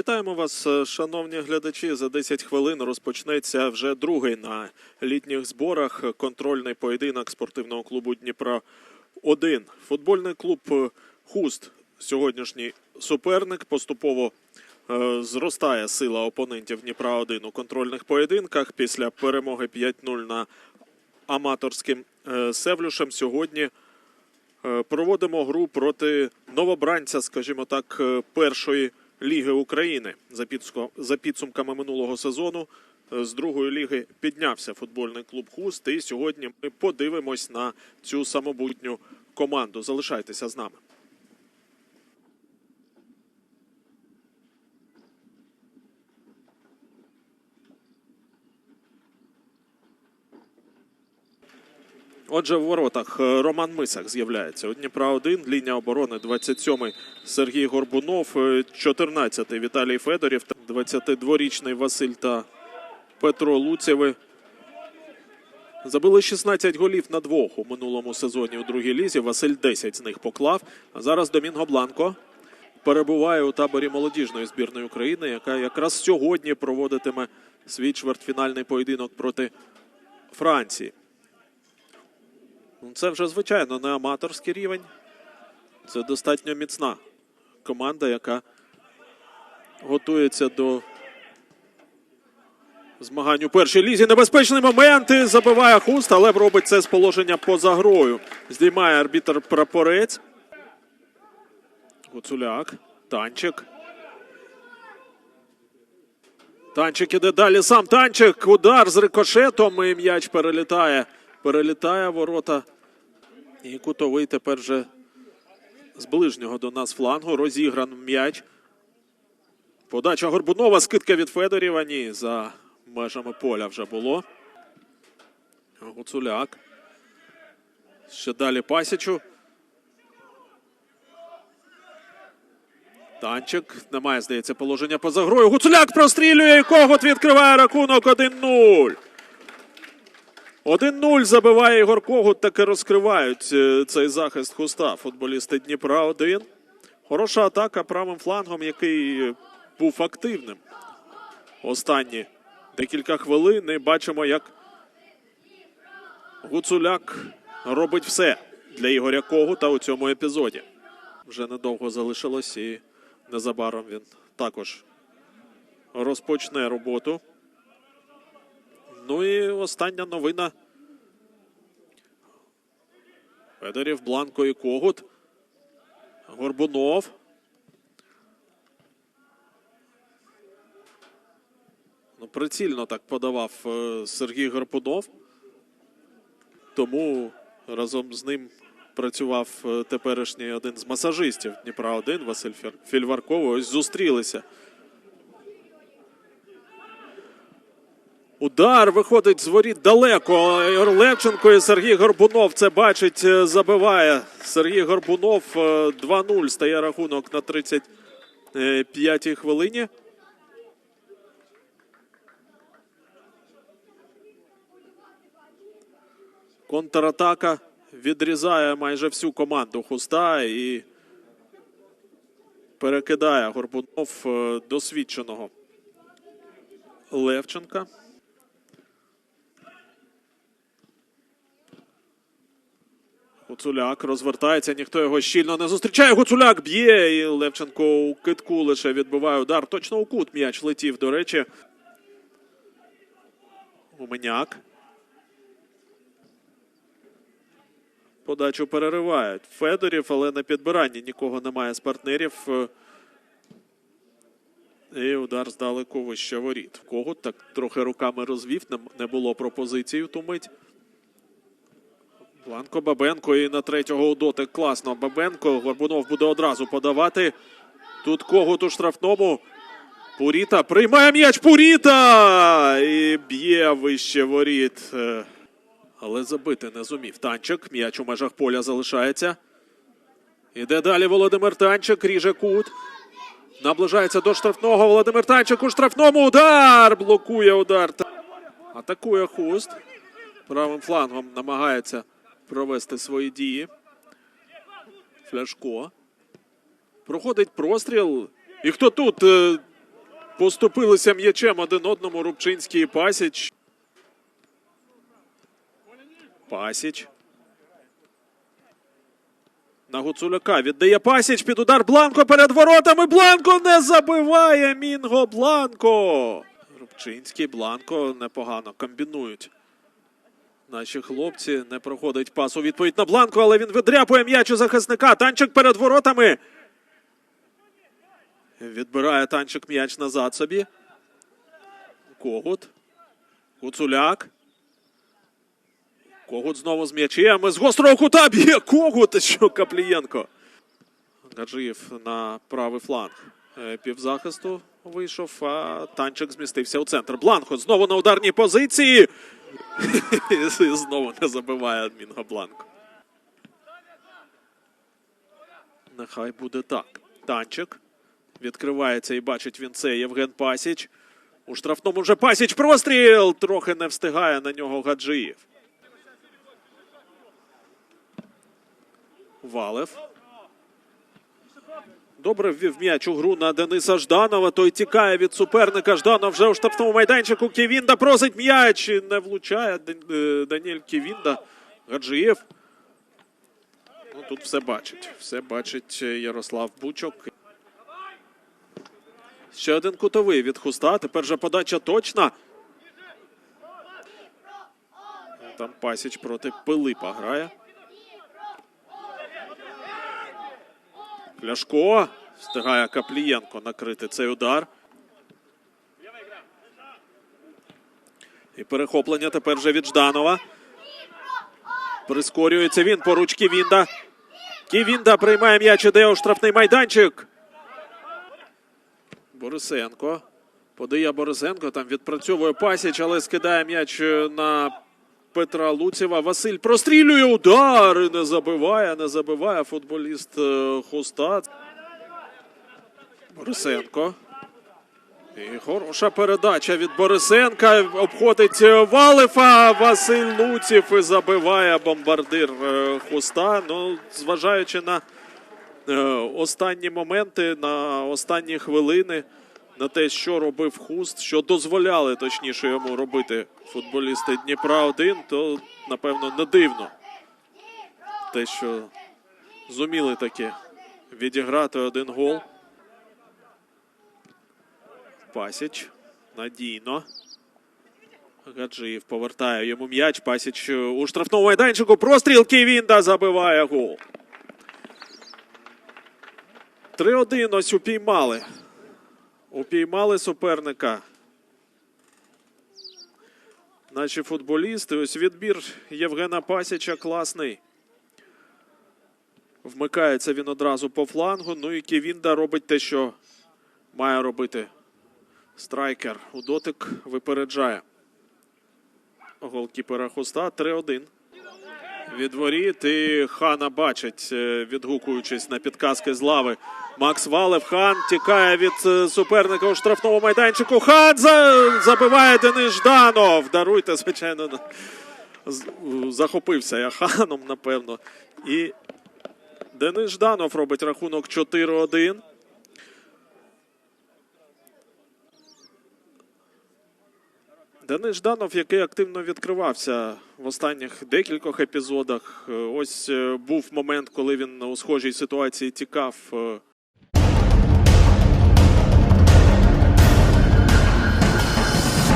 Вітаємо вас, е, шановні глядачі. За 10 хвилин розпочнеться вже другий на літніх зборах контрольний поєдинок спортивного клубу Дніпра 1 Футбольний клуб Хуст сьогоднішній суперник поступово е, зростає сила опонентів Дніпра 1 у контрольних поєдинках після перемоги 5-0 на аматорським е, Севлюшем. Сьогодні проводимо гру проти новобранця, скажімо так, першої ліги України. За, підсумками минулого сезону е, з другої ліги піднявся футбольний клуб Хуст. І сьогодні ми подивимось на цю самобутню команду. Залишайтеся з нами. Отже, в воротах е, Роман Мисак з'являється. У Дніпра 1, лінія оборони 27-й Сергій Горбунов, е, 14-й Віталій Федорів, та 22-річний Василь та Петро Луцєви. Забили 16 голів на двох у минулому сезоні у другій лізі. Василь 10 з них поклав. А зараз Домінго Бланко перебуває у таборі молодіжної збірної України, яка якраз сьогодні проводитиме свій чвертьфінальний поєдинок проти Франції. Ну, Це вже звичайно не аматорський рівень. Це достатньо міцна команда, яка готується до змагань у першій лізі. Небезпечний момент забиває хуст, але робить це з положення поза грою. Здіймає арбітр прапорець. Гуцуляк. Танчик. Танчик іде далі. Сам танчик. Удар з рикошетом. І м'яч перелітає. Перелітає ворота. І кутовий тепер вже з ближнього до нас флангу. Розігран м'яч. Подача Горбунова. Скидка від Федорєва. Ні, за межами поля вже було. Гуцуляк. Ще далі Пасічу. Танчик. Немає, здається, положення поза грою. Гуцуляк прострілює і Когут відкриває рахунок 1-0. 1-0 забиває Ігор Когут, таки розкривають е, цей захист хуста футболісти Дніпра 1. Хороша атака правим флангом, який був активним. Останні декілька хвилин і бачимо, як Гуцуляк робить все для Ігоря Когута у цьому епізоді. Вже недовго залишилось і незабаром він також розпочне роботу. Ну і остання новина. Федорів, Бланко і Когут. Горбунов. Ну, прицільно так подавав е, Сергій Горбунов. Тому разом з ним працював е, теперішній один з масажистів Дніпра 1 Василь Фільварков. Ось зустрілися. Удар виходить з воріт далеко. Левченко і Сергій Горбунов це бачить, е, забиває. Сергій Горбунов е, 2-0 стає рахунок на 35-й хвилині. Контратака відрізає майже всю команду Хуста і перекидає Горбунов е, досвідченого Левченка. Гуцуляк розвертається, ніхто його щільно не зустрічає. Гуцуляк б'є, і Левченко у китку лише відбиває удар. Точно у кут м'яч летів, до речі. Гуменяк. Подачу переривають. Федорів, але на підбиранні нікого немає з партнерів. І удар здалеку вище воріт. Когут так трохи руками розвів, не було пропозиції в ту мить. Бланко Бабенко і на третього дотик класно. Бабенко. Горбунов буде одразу подавати. Тут Когут у штрафному. Пуріта приймає м'яч Пуріта! І б'є вище воріт. Е, Але забити не зумів. Танчик. М'яч у межах поля залишається. Іде далі Володимир Танчик. Ріже кут. Наближається до штрафного. Володимир Танчик у штрафному. Удар! Блокує удар. Атакує хуст. Правим флангом намагається провести свої дії. Фляшко. Проходить простріл. І хто тут? Е, поступилися м'ячем один одному Рубчинський і Пасіч. Пасіч. На Гуцуляка віддає Пасіч під удар Бланко перед воротами. Бланко не забиває. Мінго Бланко. Рубчинський, Бланко непогано комбінують. Наші хлопці не проходить пас у відповідь на Бланко, але він видряпує м'яч у захисника. Танчик перед воротами. Відбирає танчик м'яч назад собі. Когут. Гуцуляк. Когут знову з м'ячем. З гострого кута б'є Когут. Що Каплієнко. Гаджиєв на правий фланг. Е, Півзахисту вийшов, а танчик змістився у центр. Бланко знову на ударній позиції. І знову не забиває Мінго Бланко. Нехай буде так. Танчик. Відкривається і бачить він це. Євген Пасіч. У штрафному вже Пасіч простріл. Трохи не встигає на нього Гаджиєв. Валев. Добре ввів м'яч у гру на Дениса Жданова. Той тікає від суперника. Жданов вже у штрафному майданчику. Ківінда просить м'яч. Не влучає е, Даніель Ківінда. Гаджиєв. Ну, тут все бачить. Все бачить е, Ярослав Бучок. Ще один кутовий від хуста. Тепер же подача точна. Там Пасіч проти Пилипа грає. Ляшко. Встигає Каплієнко накрити цей удар. І перехоплення тепер вже від Жданова. Прискорюється він поруч Ківінда. Ківінда приймає м'яч, іде у штрафний майданчик. Борисенко. Подає Борисенко. Там відпрацьовує пасіч, але скидає м'яч е, на Петра Луцєва. Василь прострілює удар. і Не забиває, не забиває футболіст е, Хуста. Борисенко. І хороша передача від Борисенка. Обходить е, Валифа. Василь Луців і забиває бомбардир е, Хуста. Ну, зважаючи на останні моменти, на останні хвилини, на те, що робив Хуст, що дозволяли точніше йому робити футболісти Дніпра 1, то напевно не дивно. Те, що зуміли таки відіграти один гол. Пасіч надійно. Гаджиєв повертає йому м'яч. Пасіч е, у штрафному майданчику. Простріл Ківінда забиває гол. 3-1 ось упіймали. Упіймали суперника. Наші футболісти. Ось відбір Євгена Пасіча класний. Вмикається він одразу по флангу. Ну і Ківінда робить те, що має робити страйкер. У дотик випереджає. Голкіпера Хуста 3-1. Від воріт і Хана бачить, е, відгукуючись на підказки з лави. Макс Валев. Хан тікає від е, суперника у штрафному майданчику. Хан забиває Денис Жданов. Даруйте, звичайно, захопився я ханом, напевно. І Денис Жданов робить рахунок 4-1. Денис Жданов, який активно відкривався в останніх декількох епізодах. Е, Ось е, був момент, коли він у схожій ситуації тікав